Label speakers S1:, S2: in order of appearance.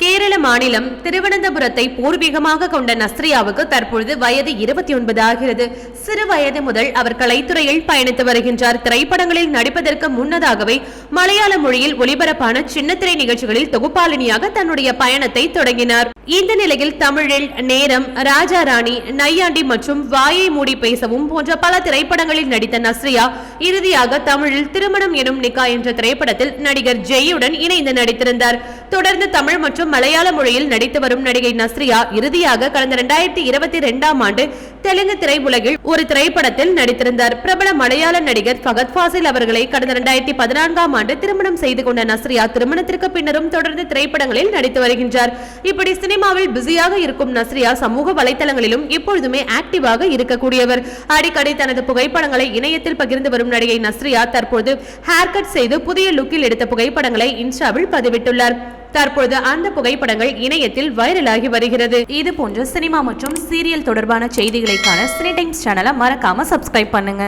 S1: கேரள மாநிலம் திருவனந்தபுரத்தை பூர்வீகமாக கொண்ட நஸ்ரியாவுக்கு தற்பொழுது வயது இருபத்தி ஒன்பது ஆகிறது. சிறு வயது முதல் அவர் கலைத்துறையில் பயணித்து வருகின்றார். திரைப்படங்களில் நடிப்பதற்கு முன்னதாகவே மலையாள மொழியில் ஒளிபரப்பான சின்னத்திரை நிகழ்ச்சிகளில் தொகுப்பாளினியாக தன்னுடைய பயணத்தை தொடங்கினார். இந்த நிலையில் தமிழில் நேரம் ராஜா ராணி நையாண்டி மற்றும் வாயை மூடி பேசவும் போன்ற பல திரைப்படங்களில் நடித்த நஸ்ரியா இறுதியாக தமிழில் திருமணம் எனும் நிக்கா என்ற திரைப்படத்தில் நடிகர் ஜெயுடன் இணைந்து நடித்திருந்தார். தொடர்ந்து தமிழ் மற்றும் மலையாள மொழியில் நடித்து வரும் நடிகை நஸ்ரியா இறுதியாக கடந்த இரண்டாயிரத்தி இருபத்தி இரண்டாம் ஆண்டு தெலுங்கு திரையுலகில் ஒரு திரைப்படத்தில் நடித்திருந்தார். பிரபல மலையாள நடிகர் ஃபகத் ஃபாசில் அவர்களை கடந்த இரண்டாயிரத்தி பதினான்காம் ஆண்டு திருமணம் செய்து கொண்ட நஸ்ரியா திருமணத்திற்கு பின்னரும் தொடர்ந்து திரைப்படங்களில் நடித்து வருகின்றார். இப்படி சினிமாவில் பிஸியாக இருக்கும் நஸ்ரியா சமூக வலைதளங்களிலும் எப்பொழுதுமே ஆக்டிவாக இருக்கக்கூடியவர். அடிக்கடி தனது புகைப்படங்களை இணையத்தில் பகிர்ந்து வரும் நடிகை நஸ்ரியா தற்போது ஹேர் கட் செய்து புதிய லுக்கில் எடுத்த புகைப்படங்களை இன்ஸ்டாவில் பதிவிட்டுள்ளார். தற்பொழுது அந்த புகைப்படங்கள் இணையத்தில் வைரலாகி வருகிறது. இது போன்ற சினிமா மற்றும் சீரியல் தொடர்பான செய்திகளைக்கான சினி டைம்ஸ் சேனலை மறக்காம சப்ஸ்கிரைப் பண்ணுங்க.